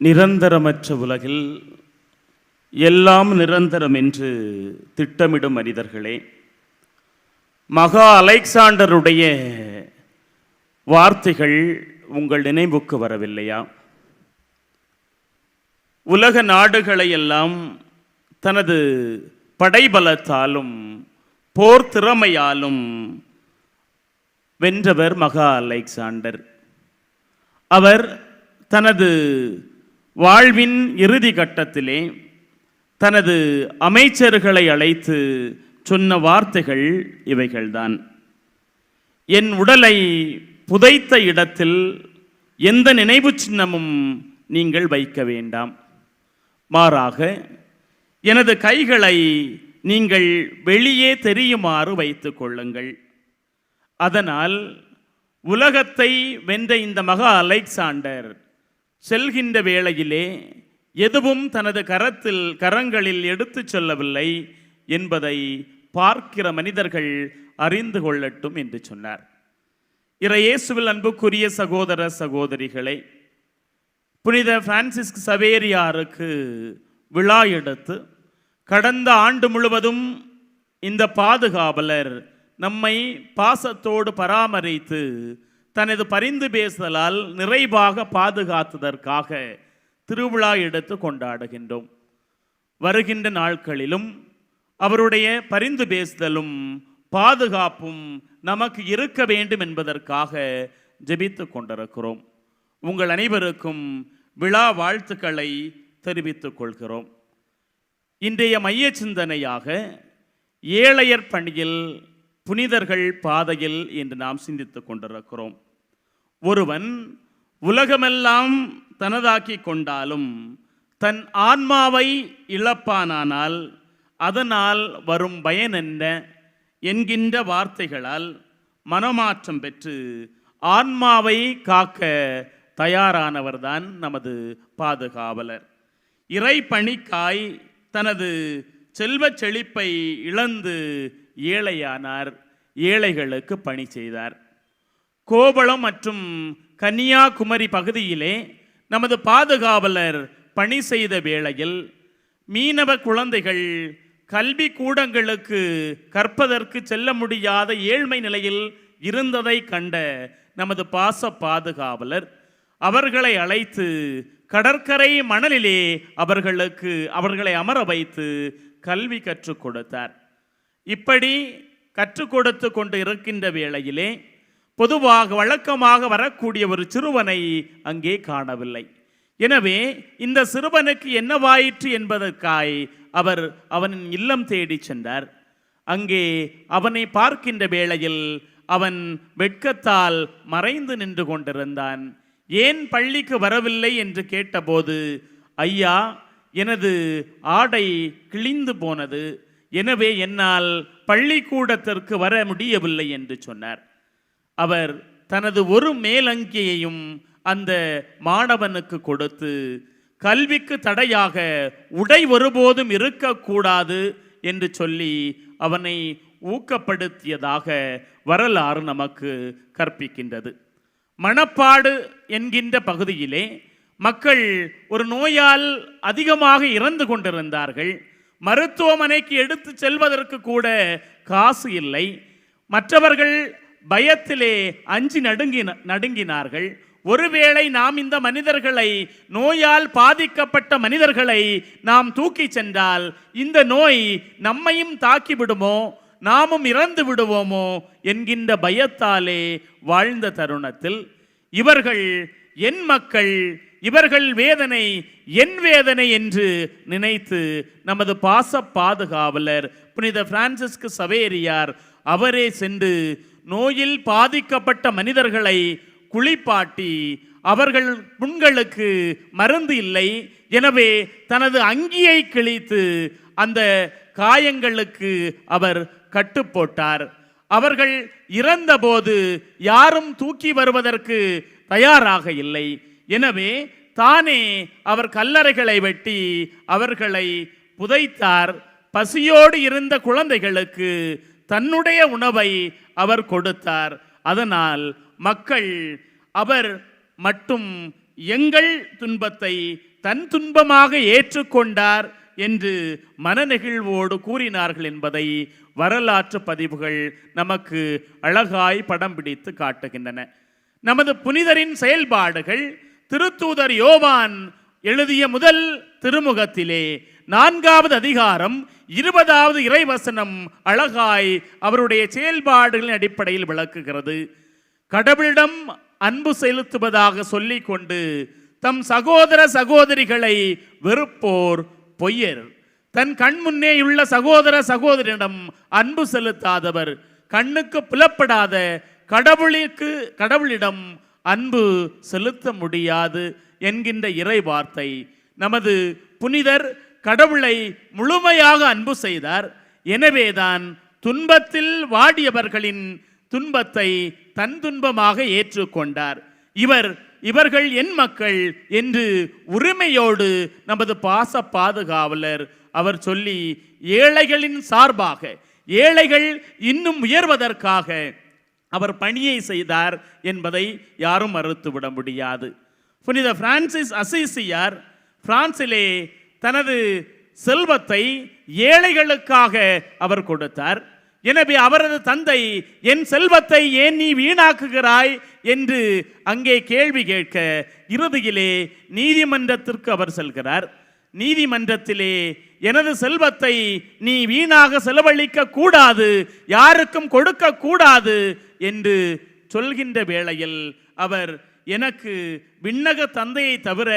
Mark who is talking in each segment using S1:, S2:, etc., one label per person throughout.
S1: நிரந்தரமற்ற உலகில் எல்லாம் நிரந்தரம் என்று திட்டமிடும் மனிதர்களே மகா அலெக்சாண்டருடைய வார்த்தைகள் உங்கள் நினைவுக்கு வரவில்லையா? உலக நாடுகளை எல்லாம் தனது படைபலத்தாலும் போர் திறமையாலும் வென்றவர் மகா அலெக்சாண்டர். அவர் தனது வாழ்வின் இறுதி கட்டத்திலே தனது அமைச்சர்களை அழைத்து சொன்ன வார்த்தைகள் இவைகள்தான். என் உடலை புதைத்த இடத்தில் எந்த நினைவு சின்னமும் நீங்கள் வைக்க வேண்டாம். மாறாக எனது கைகளை நீங்கள் வெளியே தெரியுமாறு வைத்து கொள்ளுங்கள். அதனால் உலகத்தை வென்ற இந்த மகா அலெக்சாண்டர் செல்கின்ற வேளையிலே எதுவும் தனது கரத்தில் கரங்களில் எடுத்துச் செல்லவில்லை என்பதை பார்க்கிற மனிதர்கள் அறிந்து கொள்ளட்டும் என்று சொன்னார். இறையேசுவில் அன்புக்குரிய சகோதர சகோதரிகளை புனித பிரான்சிஸ் சவேரியாருக்கு விழா எடுத்து கடந்த ஆண்டு முழுவதும் இந்த பாதுகாவலர் நம்மை பாசத்தோடு பராமரித்து தனது பரிந்து பேசுதலால் நிறைவாக பாதுகாத்ததற்காக திருவிழா எடுத்து கொண்டாடுகின்றோம். வருகின்ற நாட்களிலும் அவருடைய பரிந்து பேசுதலும் பாதுகாப்பும் நமக்கு இருக்க வேண்டும் என்பதற்காக ஜெபித்து கொண்டிருக்கிறோம். உங்கள் அனைவருக்கும் விழா வாழ்த்துக்களை தெரிவித்துக் கொள்கிறோம். இன்றைய மைய சிந்தனையாக ஏழையர் பணியில் புனிதர்கள் பாதையில் என்று நாம் சிந்தித்துக் கொண்டிருக்கிறோம். ஒருவன் உலகமெல்லாம் தனதாக்கி கொண்டாலும் தன் ஆன்மாவை இழப்பானானால் அதனால் வரும் பயன் என்ன என்கின்ற வார்த்தைகளால் மனமாற்றம் பெற்று ஆன்மாவை காக்க தயாரானவர்தான் நமது பாதுகாவலர். இறை பணிக்காய் தனது செல்வச் செழிப்பை இழந்து ஏழையானார் ஏழைகளுக்கு பணி செய்தார். கோவளம் மற்றும் கன்னியாகுமரி பகுதியிலே நமது பாதுகாவலர் பணி செய்த வேளையில் மீனவ குழந்தைகள் கல்வி கூடங்களுக்கு கற்பதற்கு செல்ல முடியாத ஏழ்மை நிலையில் இருந்ததை கண்ட நமது பாச பாதுகாவலர் அவர்களை அழைத்து கடற்கரை மணலிலே அவர்களுக்கு அவர்களை அமர வைத்து கல்வி கற்றுக் கொடுத்தார். இப்படி கற்றுக் கொடுத்து கொண்டு இருக்கின்ற வேளையிலே பொதுவாக வழக்கமாக வரக்கூடிய ஒரு சிறுவனை அங்கே காணவில்லை. எனவே இந்த சிறுவனுக்கு என்னவாயிற்று என்பதற்காய் அவர் அவனின் இல்லம் தேடி சென்றார். அங்கே அவனை பார்க்கின்ற வேளையில் அவன் வெட்கத்தால் மறைந்து நின்று கொண்டிருந்தான். ஏன் பள்ளிக்கு வரவில்லை என்று கேட்டபோது ஐயா எனது ஆடை கிழிந்து போனது. எனவே என்னால் பள்ளிக்கூடத்திற்கு வர முடியவில்லை என்று சொன்னார். அவர் தனது ஒரு மேலங்கியையும் அந்த மாணவனுக்கு கொடுத்து கல்விக்கு தடையாக உடை ஒருபோதும் இருக்கக்கூடாது என்று சொல்லி அவனை ஊக்கப்படுத்தியதாக வரலாறு நமக்கு கற்பிக்கின்றது. மணப்பாடு என்கின்ற பகுதியிலே மக்கள் ஒரு நோயால் அதிகமாக இறந்து கொண்டிருந்தார்கள். மருத்துவமனைக்கு எடுத்து செல்வதற்கு கூட காசு இல்லை. மற்றவர்கள் பயத்திலே அஞ்சி நடுங்கின நடுங்கினார்கள். ஒருவேளை நாம் இந்த மனிதர்களை நோயால் பாதிக்கப்பட்ட மனிதர்களை நாம் தூக்கி சென்றால் இந்த நோய் நம்மையும் தாக்கி விடுமோ நாமும் இறந்து விடுவோமோ என்கின்ற பயத்தாலே வாழ்ந்த தருணத்தில் இவர்கள் என் மக்கள் இவர்கள் வேதனை என் வேதனை என்று நினைத்து நமது பாச பாதுகாவலர் புனித பிரான்சிஸ்கு சவேரியார் அவரே சென்று நோயில் பாதிக்கப்பட்ட மனிதர்களை குளிப்பாட்டி அவர்கள் புண்களுக்கு மருந்து இல்லை எனவே தனது அங்கியை கிழித்து அந்த காயங்களுக்கு அவர் கட்டு போட்டார் அவர்கள் இறந்தபோது யாரும் தூக்கி வருவதற்கு தயாராக இல்லை. எனவே தானே அவர் கல்லறைகளை வெட்டி அவர்களை புதைத்தார். பசியோடு இருந்த குழந்தைகளுக்கு தன்னுடைய உணவை அவர் கொடுத்தார். அதனால் மக்கள் அவர் மட்டும் எங்கள் துன்பத்தை தன் துன்பமாக ஏற்றுக்கொண்டார். என்று மனநெகிழ்வோடு கூறினார்கள் என்பதை வரலாற்று பதிவுகள் நமக்கு அழகாய் படம் பிடித்து காட்டுகின்றன. நமது புனிதரின் செயல்பாடுகள் திருத்தூதர் யோவான் எழுதிய முதல் திருமுகத்திலே நான்காவது அதிகாரம் இருபதாவது இறைவசனம் அழகாய் அவருடைய செயல்பாடுகளின் அடிப்படையில் விளக்குகிறது. கடவுளிடம் அன்பு செலுத்துவதாக சொல்லிக்கொண்டு தம் சகோதர சகோதரிகளை வெறுப்போர் பொய்யர் தன் கண் முன்னேயுள்ள சகோதர சகோதரிடம் அன்பு செலுத்தாதவர் கண்ணுக்கு புலப்படாத கடவுளுக்கு கடவுளிடம் அன்பு செலுத்த முடியாது என்கின்ற இறை வார்த்தை நமது புனிதர் கடவுளை முழுமையாக அன்பு செய்தார். எனவேதான் துன்பத்தில் வாடியவர்களின் துன்பத்தை தன் துன்பமாக ஏற்றுக்கொண்டார். இவர் இவர்கள் என் மக்கள் என்று உரிமையோடு நமது பாச பாதுகாவலர் அவர் சொல்லி ஏழைகளின் சார்பாக ஏழைகள் இன்னும் உயர்வதற்காக அவர் பணியை செய்தார் என்பதை யாரும் மறுத்துவிட முடியாது. புனித பிரான்சிஸ் அசிசியார் பிரான்சிலே தனது செல்வத்தை ஏழைகளுக்காக அவர் கொடுத்தார். எனவே அவரது தந்தை என் செல்வத்தை ஏன் நீ வீணாக்குகிறாய்? என்று அங்கே கேள்வி கேட்க இறுதியிலே நீதிமன்றத்திற்கு அவர் செல்கிறார். நீதிமன்றத்திலே எனது செல்வத்தை நீ வீணாக செலவழிக்க கூடாது யாருக்கும் கொடுக்க கூடாது என்று சொல்கின்ற வேளையில் அவர் எனக்கு விண்ணக தந்தையை தவிர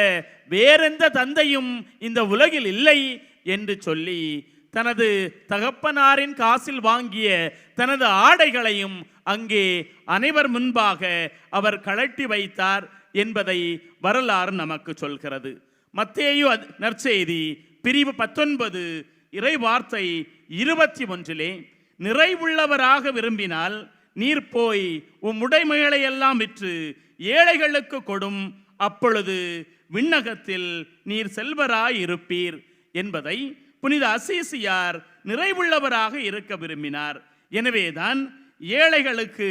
S1: வேறெந்த தந்தையும் இந்த உலகில் இல்லை என்று சொல்லி தனது தகப்பனாரின் காசில் வாங்கிய தனது ஆடைகளையும் அங்கே அனைவர் முன்பாக அவர் கழட்டி வைத்தார் என்பதை வரலாறு நமக்கு சொல்கிறது. மத்தேயு நற்செய்தி பிரிவு பத்தொன்பது இறை வார்த்தை இருபத்தி ஒன்றிலே நிறைவுள்ளவராக விரும்பினால் நீர் போய் உம் உடைமைகளை எல்லாம் விற்று ஏழைகளுக்கு கொடும் அப்பொழுது விண்ணகத்தில் நீர் செல்வராய் இருப்பீர் என்பதை புனித அசீசியார் நிறைவுள்ளவராக இருக்க விரும்பினார். எனவேதான் ஏழைகளுக்கு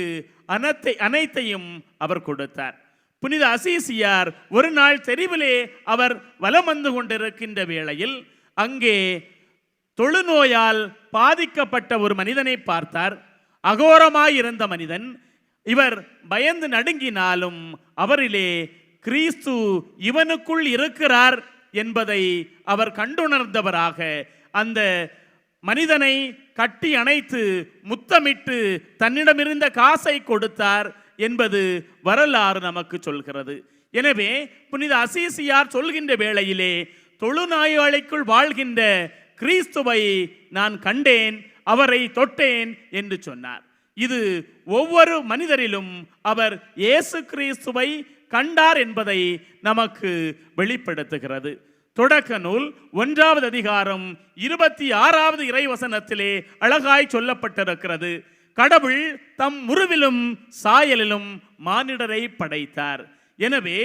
S1: அனைத்தை அனைத்தையும் அவர் கொடுத்தார். புனித அசீசியார் ஒரு நாள் தெருவிலே அவர் வலம் வந்து கொண்டிருக்கின்ற வேளையில் அங்கே தொழுநோயால் பாதிக்கப்பட்ட ஒரு மனிதனை பார்த்தார். அகோரமாயிருந்த மனிதன் இவர் பயந்து நடுங்கினாலும் அவரிலே கிறிஸ்து இவனுக்குள் இருக்கிறார் என்பதை அவர் கண்டுணர்ந்தவராக அந்த மனிதனை கட்டி அணைத்து முத்தமிட்டு தன்னிடமிருந்த காசை கொடுத்தார் என்பது வரலாறு நமக்கு சொல்கிறது. எனவே புனித அசீசியார் சொல்கின்ற வேளையிலே தொழுநோயாளிக்குள் வாழ்கின்ற கிறிஸ்துவை நான் கண்டேன் அவரை தொட்டேன் என்று சொன்னார். இது ஒவ்வொரு மனிதரிலும் அவர் இயேசு கிறிஸ்துவை கண்டார் என்பதை நமக்கு வெளிப்படுத்துகிறது. தொடக்க நூல் ஒன்றாவது அதிகாரம் இருபத்தி ஆறாவது இறைவசனத்திலே அழகாய் சொல்லப்பட்டிருக்கிறது. கடவுள் தம் உருவிலும் சாயலிலும் மானிடரை படைத்தார். எனவே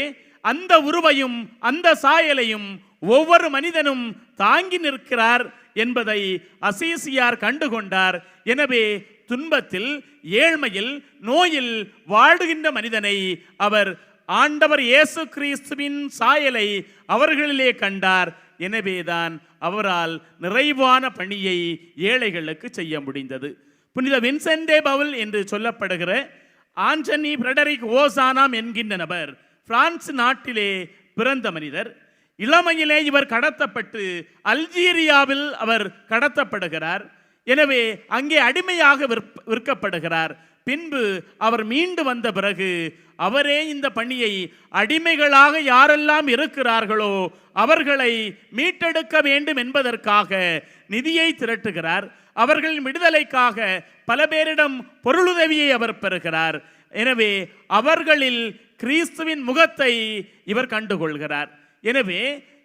S1: அந்த உருவையும் அந்த சாயலையும் ஒவ்வொரு மனிதனும் தாங்கி நிற்கிறார் என்பதை அசீசியார் கண்டுகொண்டார். எனவே துன்பத்தில் ஏழ்மையில் நோயில் வாடுகின்ற மனிதனை அவர் ஆண்டவர் இயேசு கிறிஸ்துவின் சாயலை அவர்களிலே கண்டார். எனவேதான் அவரால் நிறைவான பணியை ஏழைகளுக்கு செய்ய முடிந்தது. புனித வின்சென்டே பவுல் என்று சொல்லப்படுகிற ஆண்டனி பிரெடரிக் ஓசானாம் என்கின்ற நபர் பிரான்ஸ் நாட்டிலே பிறந்த மனிதர். இளமையிலே இவர் கடத்தப்பட்டு அல்ஜீரியாவில் அவர் கடத்தப்படுகிறார். எனவே அங்கே அடிமையாக விற்ப- விற்கப்படுகிறார். பின்பு அவர் மீண்டு வந்த பிறகு அவரே இந்த பணியை அடிமைகளாக யாரெல்லாம் இருக்கிறார்களோ அவர்களை மீட்டெடுக்க வேண்டும் என்பதற்காக நிதியை திரட்டுகிறார். அவர்களின் விடுதலைக்காக பல பேரிடம் பொருளுதவியை அவர் பெறுகிறார். எனவே அவர்களில் கிறிஸ்துவின் முகத்தை இவர் கண்டுகொள்கிறார். எனவே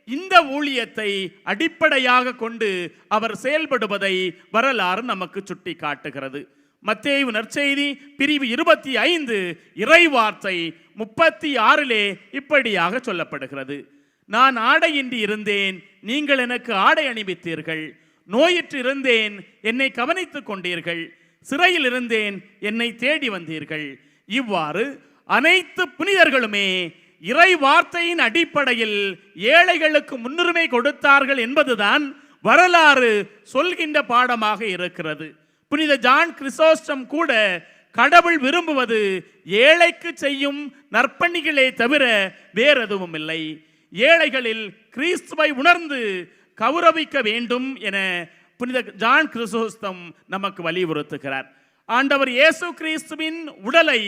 S1: இந்த ஊழியத்தை அடிப்படையாக கொண்டு அவர் செயல்படுவதை வரலாறு நமக்கு சுட்டி காட்டுகிறது மத்தேயு நற்செய்தி பிரிவு இருபத்தி ஐந்து இறை வார்த்தை முப்பத்தி ஆறிலே இப்படியாக சொல்லப்படுகிறது. நான் ஆடையின்றி இருந்தேன் நீங்கள் எனக்கு ஆடை அணிவித்தீர்கள். நோயிற்று இருந்தேன் என்னை கவனித்துக் கொண்டீர்கள். சிறையில் இருந்தேன் என்னை தேடி வந்தீர்கள். இவ்வாறு அனைத்து புனிதர்களுமே இறை வார்த்தையின் அடிப்படையில் ஏழைகளுக்கு முன்னுரிமை கொடுத்தார்கள் என்பதுதான் வரலாறு சொல்கின்ற பாடமாக இருக்கிறது. புனித ஜான் கிறிசோஸ்டம் கூட கடவுள் விரும்புவது ஏழைக்கு செய்யும் நற்பணிகளே தவிர வேறெதுவும் இல்லை. ஏழைகளில் கிறிஸ்துவை உணர்ந்து கௌரவிக்க வேண்டும் என புனித ஜான் கிறிசோஸ்தம் நமக்கு வலியுறுத்துகிறார். ஆண்டவர் இயேசு கிறிஸ்துவின் உடலை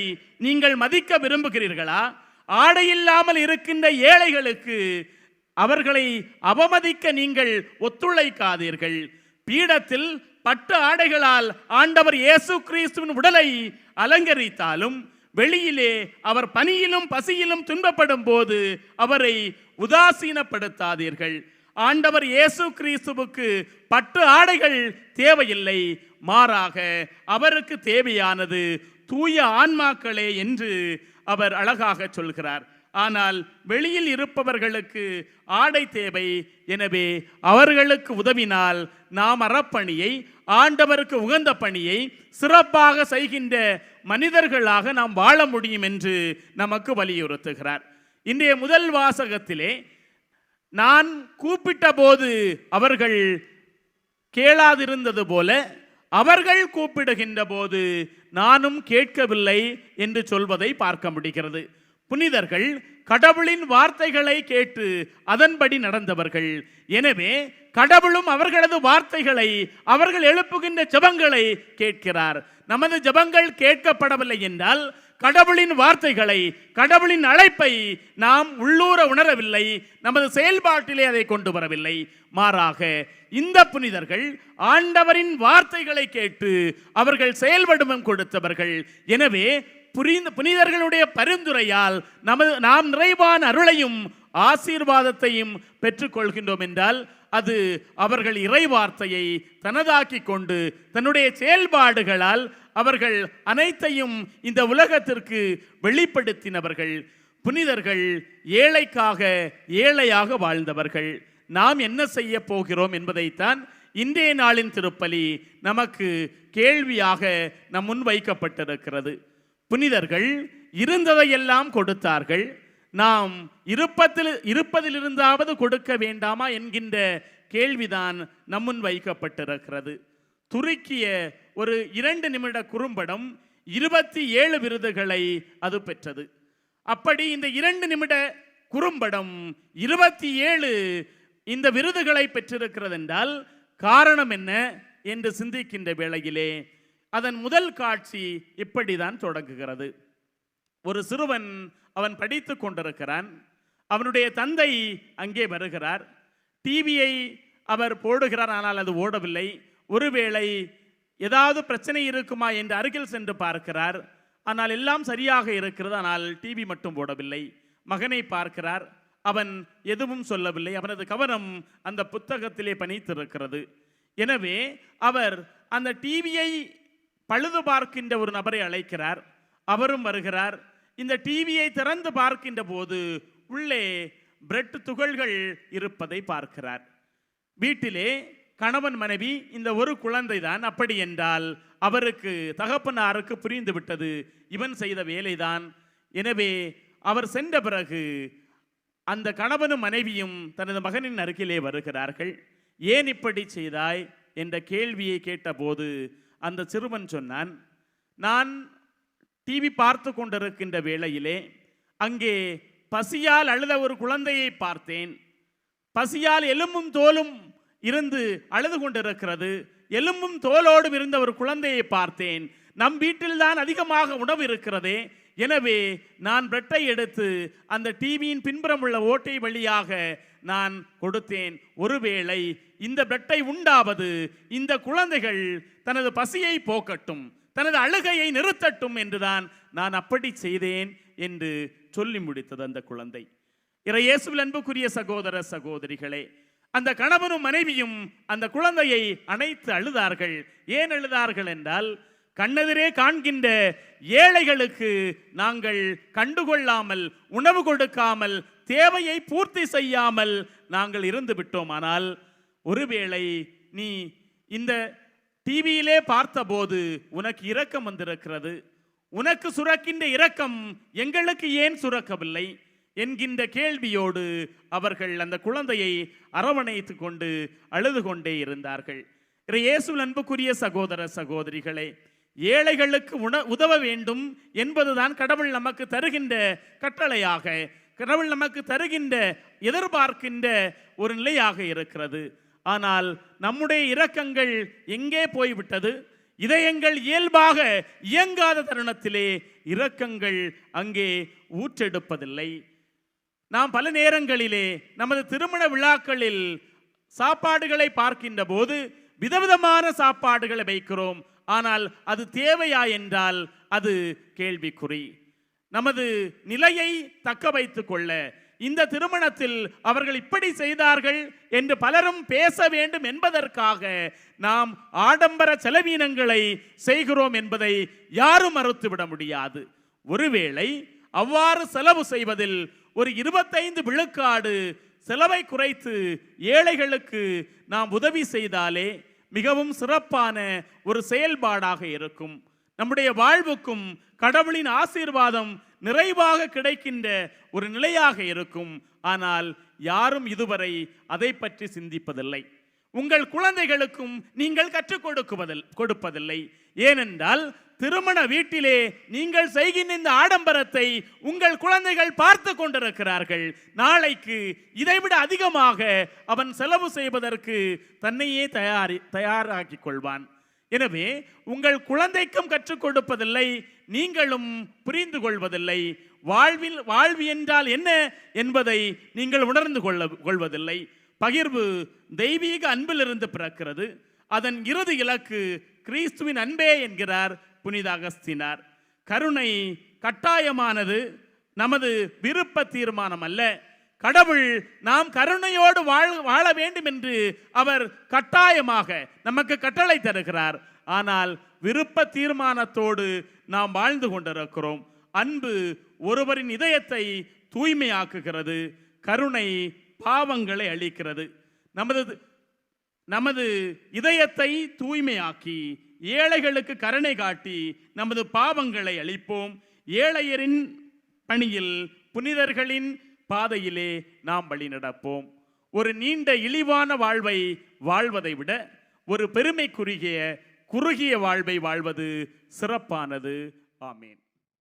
S1: நீங்கள் மதிக்க விரும்புகிறீர்களா? ஆடையில்லாமல் இருக்கின்ற ஏழைகளுக்கு அவர்களை அவமதிக்க நீங்கள் ஒத்துழைக்காதீர்கள். பீடத்தில் பட்டு ஆடைகளால் ஆண்டவர் இயேசு கிறிஸ்துவின் உடலை அலங்கரித்தாலும் வெளியிலே அவர் பனியிலும் பசியிலும் துன்பப்படும் போது அவரை உதாசீனப்படுத்தாதீர்கள். ஆண்டவர் இயேசு கிறிஸ்துவுக்கு பட்டு ஆடைகள் தேவையில்லை. மாறாக அவருக்கு தேவையானது தூய ஆன்மாக்களே என்று அவர் அழகாக சொல்கிறார். ஆனால் வெளியில் இருப்பவர்களுக்கு ஆடை தேவை. எனவே அவர்களுக்கு உதவினால் நாம் அறப்பணியை ஆண்டவருக்கு உகந்த பணியை சிறப்பாக செய்கின்ற மனிதர்களாக நாம் வாழ முடியும் என்று நமக்கு வலியுறுத்துகிறார். இன்றைய முதல் வாசகத்திலே நான் கூப்பிட்ட போது அவர்கள் கேளாதிருந்தது போல அவர்கள் கூப்பிடுகின்ற போது நானும் கேட்கவில்லை என்று சொல்வதை பார்க்க முடிகிறது. புனிதர்கள் கடவுளின் வார்த்தைகளை கேட்டு அதன்படி நடந்தவர்கள். எனவே கடவுளும் அவர்களது வார்த்தைகளை அவர்கள் எழுப்புகின்ற ஜெபங்களை கேட்கிறார். நமது ஜெபங்கள் கேட்கப்படவில்லை என்றால் கடவுளின் வார்த்தைகளை கடவுளின் அழைப்பை நாம் உள்ளூர உணரவில்லை நமது செயல்பாட்டிலே அதை கொண்டு வரவில்லை. மாறாக இந்த புனிதர்கள் ஆண்டவரின் வார்த்தைகளை கேட்டு அவர்கள் செயல்படுமம் கொடுத்தவர்கள். எனவே புரிந்த புனிதர்களுடைய பரிந்துரையால் நமது நாம் நிறைவான அருளையும் ஆசீர்வாதத்தையும் பெற்றுக்கொள்கின்றோம் என்றால் அது அவர்கள் இறைவார்த்தையை தனதாக்கி கொண்டு தன்னுடைய செயல்பாடுகளால் அவர்கள் அனைத்தையும் இந்த உலகத்திற்கு வெளிப்படுத்தினவர்கள். புனிதர்கள் ஏழைக்காக ஏழையாக வாழ்ந்தவர்கள். நாம் என்ன செய்ய போகிறோம் என்பதைத்தான் இன்றைய நாளின் திருப்பலி நமக்கு கேள்வியாக நம் முன் வைக்கப்பட்டிருக்கிறது. புனிதர்கள் இருந்ததையெல்லாம் கொடுத்தார்கள். நாம் இருப்பத்தில் இருப்பதிலிருந்தாவது கொடுக்க வேண்டாமா என்கின்ற கேள்விதான் நம்முன் வைக்கப்பட்டிருக்கிறது. துருக்கிய ஒரு இரண்டு நிமிட குறும்படம் இருபத்தி ஏழு விருதுகளை அது பெற்றது. அப்படி இந்த இரண்டு நிமிட குறும்படம் இருபத்தி ஏழு இந்த விருதுகளை பெற்றிருக்கிறது என்றால் காரணம் என்ன என்று சிந்திக்கின்ற வேளையிலே அதன் முதல் காட்சி இப்படிதான் தொடங்குகிறது. ஒரு சிறுவன் அவன் படித்து கொண்டிருக்கிறான். அவனுடைய தந்தை அங்கே வருகிறார். டிவியை அவர் போடுகிறார் ஆனால் அது ஓடவில்லை. ஒருவேளை ஏதாவது பிரச்சனை இருக்குமா என்று அருகில் சென்று பார்க்கிறார். ஆனால் எல்லாம் சரியாக இருக்கிறது ஆனால் டிவி மட்டும் ஓடவில்லை. மகனை பார்க்கிறார். அவன் எதுவும் சொல்லவில்லை. அவனது கவனம் அந்த புத்தகத்திலே பணித்திருக்கிறது எனவே அவர் அந்த டிவியை பழுது பார்க்கின்ற ஒரு நபரை அழைக்கிறார். அவரும் வருகிறார். இந்த டிவியை திறந்து பார்க்கின்ற போது உள்ளே பிரெட் துகள்கள் இருப்பதை பார்க்கிறார். வீட்டிலே கணவன் மனைவி இந்த ஒரு குழந்தை தான் அப்படி என்றால் அவருக்கு தகப்பனாருக்கு புரிந்து விட்டது இவன் செய்த வேலைதான். எனவே அவர் சென்ற பிறகு அந்த கணவனும் மனைவியும் தனது மகனின் அருகிலே வருகிறார்கள். ஏன் இப்படி செய்தாய்? என்ற கேள்வியை கேட்டபோது அந்த சிறுவன் சொன்னான் நான் டிவி பார்த்து கொண்டிருக்கின்ற வேளையிலே அங்கே பசியால் அழுத ஒரு குழந்தையை பார்த்தேன். பசியால் எலும்பும் தோலும் இருந்து அழுது கொண்டிருக்கிறது. எலும்பும் தோலோடும் இருந்த ஒரு குழந்தையை பார்த்தேன். நம் வீட்டில்தான் அதிகமாக உணவு இருக்கிறதே. எனவே நான் பிரெட்டை எடுத்து அந்த டிவியின் பின்புறம் உள்ள ஓட்டை வழியாக நான் கொடுத்தேன். ஒருவேளை இந்த பிரெட்டை உண்டாவது இந்த குழந்தைகள் தனது பசியை போக்கட்டும் தனது அழுகையை நிறுத்தட்டும் என்றுதான் நான் அப்படி செய்தேன் என்று சொல்லி முடித்தது அந்த குழந்தை. இறையேசுவில் அன்புக்குரிய சகோதர சகோதரிகளே அந்த கணவனும் மனைவியும் அந்த குழந்தையை அணைத்து அழுதார்கள். ஏன் அழுதார்கள் என்றால் கண்ணெதிரே காண்கின்ற ஏழைகளுக்கு நாங்கள் கண்டுகொள்ளாமல் உணவு கொடுக்காமல் தேவையை பூர்த்தி செய்யாமல் நாங்கள் இருந்து விட்டோம். ஆனால் ஒருவேளை நீ இந்த டிவியிலே பார்த்தபோது உனக்கு இரக்கம் வந்திருக்கிறது. உனக்கு சுரக்கின்ற இரக்கம் எங்களுக்கு ஏன் சுரக்கவில்லை? என்கின்ற கேள்வியோடு அவர்கள் அந்த குழந்தையை அரவணைத்து கொண்டு அழுது கொண்டே இருந்தார்கள். இயேசு அன்புக்குரிய சகோதர சகோதரிகளே ஏழைகளுக்கு உண உதவ வேண்டும் என்பதுதான் கடவுள் நமக்கு தருகின்ற கட்டளையாக கடவுள் நமக்கு தருகின்ற எதிர்பார்க்கின்ற ஒரு நிலையாக இருக்கிறது. ஆனால் நம்முடைய இரக்கங்கள் எங்கே போய்விட்டது? இதயங்கள் இயல்பாக இயங்காத தருணத்திலே இரக்கங்கள் அங்கே ஊற்றெடுப்பதில்லை. நாம் பல நேரங்களிலே நமது திருமண விழாக்களில் சாப்பாடுகளை பார்க்கின்ற போது விதவிதமான சாப்பாடுகளை வைக்கிறோம். ஆனால் அது தேவையா என்றால் அது கேள்விக்குறி. நமது நிலையை தக்க வைத்துக் கொள்ள இந்த திருமணத்தில் அவர்கள் இப்படி செய்தார்கள் என்று பலரும் பேச வேண்டும் என்பதற்காக நாம் ஆடம்பர செலவீனங்களை செய்கிறோம் என்பதை யாரும் மறுத்துவிட முடியாது. ஒருவேளை அவ்வாறு செலவு செய்வதில் ஒரு இருபத்தைந்து விழுக்காடு செலவை குறைத்து ஏழைகளுக்கு நாம் உதவி செய்தாலே மிகவும் சிறப்பான ஒரு செயல்பாடாக இருக்கும். நம்முடைய வாழ்வுக்கும் கடவுளின் ஆசீர்வாதம் நிறைவாக கிடைக்கின்ற ஒரு நிலையாக இருக்கும். ஆனால் யாரும் இதுவரை அதை பற்றி சிந்திப்பதில்லை. உங்கள் குழந்தைகளுக்கும் நீங்கள் கற்றுக் கொடுக்குவதில் கொடுப்பதில்லை. ஏனென்றால் திருமண வீட்டிலே நீங்கள் செய்கின்ற இந்த ஆடம்பரத்தை உங்கள் குழந்தைகள் பார்த்து கொண்டிருக்கிறார்கள். நாளைக்கு இதைவிட அதிகமாக அவன் செலவு செய்வதற்கு தன்னையே தயாரி தயாராக்கி கொள்வான் எனவே உங்கள் குழந்தைக்கும் கற்றுக் கொடுப்பதில்லை நீங்களும் புரிந்து கொள்வதில்லை. வாழ்வில் வாழ்வு என்றால் என்ன என்பதை நீங்கள் உணர்ந்து கொள்ள கொள்வதில்லை. பகிர்வு தெய்வீக அன்பிலிருந்து பிறக்கிறது. அதன் இறுதி இலக்கு கிறிஸ்துவின் அன்பே என்கிறார். புனித அகஸ்தினார் கருணை கட்டாயமானது நமது விருப்ப தீர்மானம் அல்ல கடவுள் நாம் கருணையோடு வாழ் வாழ வேண்டும் என்று அவர் கட்டாயமாக நமக்கு கட்டளை தருகிறார். ஆனால் விருப்ப தீர்மானத்தோடு நாம் வாழ்ந்து கொண்டிருக்கிறோம். அன்பு ஒருவரின் இதயத்தை தூய்மையாக்குகிறது. கருணை பாவங்களை அளிக்கிறது நமது நமது இதயத்தை தூய்மையாக்கி ஏழைகளுக்கு கருணை காட்டி நமது பாவங்களை அளிப்போம் ஏழையரின் பணியில் புனிதர்களின் பாதையிலே நாம் வழி நடப்போம். ஒரு நீண்ட இழிவான வாழ்வை வாழ்வதை விட ஒரு பெருமைக்குரிய குறுகிய வாழ்வை வாழ்வது சிறப்பானது. ஆமீன்.